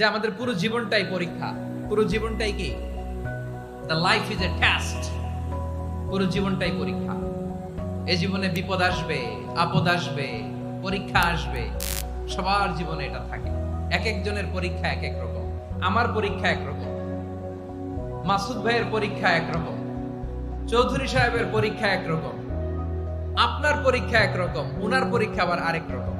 যে আমাদের পুরো জীবনটাই পরীক্ষা। পুরো জীবনটাই কি? The life is a test পুরো জীবনটাই পরীক্ষা। এই জীবনে বিপদ আসবে, আপদ আসবে, পরীক্ষা আসবে। সবার জীবনে এটা থাকে। এক একজনের পরীক্ষা এক এক রকম। আমার পরীক্ষা একরকম মাসুদ ভাইয়ের পরীক্ষা একরকম চৌধুরী সাহেবের পরীক্ষা একরকম আপনার পরীক্ষা একরকম উনার পরীক্ষা আবার আরেক রকম।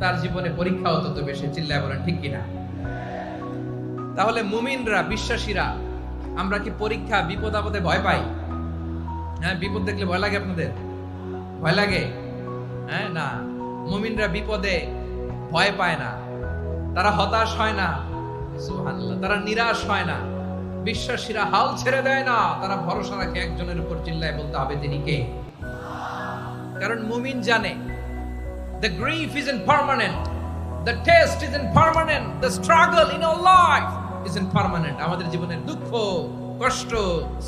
তার জীবনে পরীক্ষাও তত বেশি, চিল্লায় বলেন, ঠিক কিনা? তাহলে মুমিনরা, বিশ্বাসীরা, আমরা কি পরীক্ষা বিপদ আপদে ভয় পাই? হ্যাঁ বিপদ দেখলে ভয় লাগে আপনাদের? ভয় লাগে? হ্যাঁ না। মুমিনরা বিপদে ভয় পায় না। তারা হতাশ হয় না। সুবহানাল্লাহ, তারা নিরাশ হয় না। বিশ্বাসীরা হাল ছেড়ে দেয় না। তারা ভরসা রাখে একজনের উপর, চিল্লায় বলতে হবে তিনি কে? কারণ মুমিন জানে the grief isn't permanent. The test isn't permanent. The struggle in our life isn't permanent আমাদের জীবনের দুঃখ, কষ্ট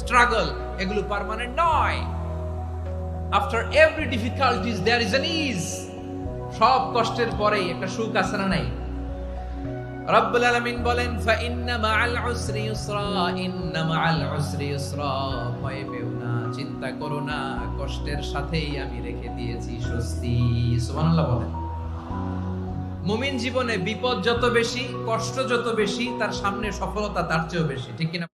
স্ট্রাগল এগুলো পার্মানেন্ট নয় after every difficulties there is an ease সব কষ্টের পরেই একটা সুখ আছে না নাই রব্বুল বলেন ফা ইন্না মাআল উসরি ইউসরা ইন্না মাআল উসরি ইউসরা। ভয় পেও না, চিন্তা করো না, কষ্টের সাথেই আমি রেখে দিয়েছি স্বস্তি। সুবহানাল্লাহ বলেন। মুমিন জীবনে বিপদ যত বেশি, কষ্ট যত বেশি, তার সামনে সফলতা তার চেয়েও বেশি, ঠিক কিনা?